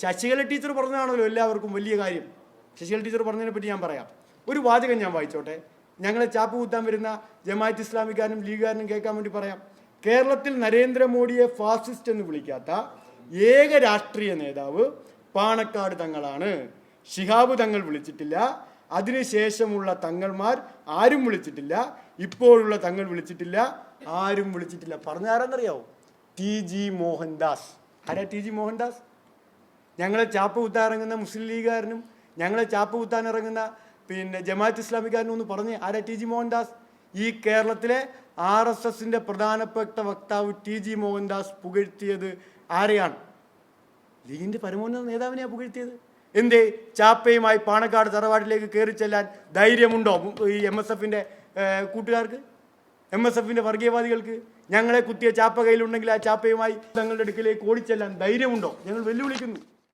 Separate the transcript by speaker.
Speaker 1: Sasikala teacher പറഞ്ഞതാണല്ലോ എല്ലാവർക്കും വലിയ കാര്യം. ശശികല ടീച്ചർ പറഞ്ഞതിനെ പറ്റി ഞാൻ പറയാം. ഒരു വാചകം ഞാൻ വായിച്ചോട്ടെ. ഞങ്ങളെ ചാപ്പ് കുത്താൻ വരുന്ന ജമാഅത്ത് ഇസ്ലാമിക്കാരനും ലീഗുകാരനും കേൾക്കാൻ വേണ്ടി പറയാം. കേരളത്തിൽ നരേന്ദ്രമോദിയെ ഫാസിസ്റ്റ് എന്ന് വിളിക്കാത്ത ഏക രാഷ്ട്രീയ നേതാവ് പാണക്കാട് തങ്ങളാണ്. ഷിഹാബ് തങ്ങൾ വിളിച്ചിട്ടില്ല. അതിനുശേഷമുള്ള തങ്ങൾമാർ ആരും വിളിച്ചിട്ടില്ല. ഇപ്പോഴുള്ള തങ്ങൾ വിളിച്ചിട്ടില്ല. ആരും വിളിച്ചിട്ടില്ല. പറഞ്ഞാരെന്നറിയാവോ? T G Mohandas. ആരാ ടി ജി മോഹൻദാസ്? ഞങ്ങളെ ചാപ്പ് കുത്താൻ ഇറങ്ങുന്ന മുസ്ലിം ലീഗുകാരനും ഞങ്ങളെ ചാപ്പ് കുത്താൻ ഇറങ്ങുന്ന പിന്നെ ജമാഅത്ത് ഇസ്ലാമിക്കാരനും ഒന്ന് പറഞ്ഞ് ആരാ ടി ജി മോഹൻദാസ്? ഈ കേരളത്തിലെ ആർ എസ് എസിന്റെ പ്രധാനപ്പെട്ട വക്താവ് ടി ജി മോഹൻദാസ് പുകഴ്ത്തിയത് ആരെയാണ്? ലീഗിന്റെ പരമോന്നത നേതാവിനെയാണ് പുകഴ്ത്തിയത്. എന്തേ? ചാപ്പയുമായി പാണക്കാട് തറവാട്ടിലേക്ക് കയറി ചെല്ലാൻ ധൈര്യമുണ്ടോ ഈ എം എസ് എഫിന്റെ കൂട്ടുകാർക്ക്? എം എസ് എഫിന്റെ വർഗീയവാദികൾക്ക്? ഞങ്ങളെ കുത്തിയ ചാപ്പ കയ്യിലുണ്ടെങ്കിൽ ആ ചാപ്പയുമായി തങ്ങളുടെ അടുക്കിലേക്ക് ഓടിച്ചെല്ലാൻ ധൈര്യമുണ്ടോ? ഞങ്ങൾ വെല്ലുവിളിക്കുന്നു.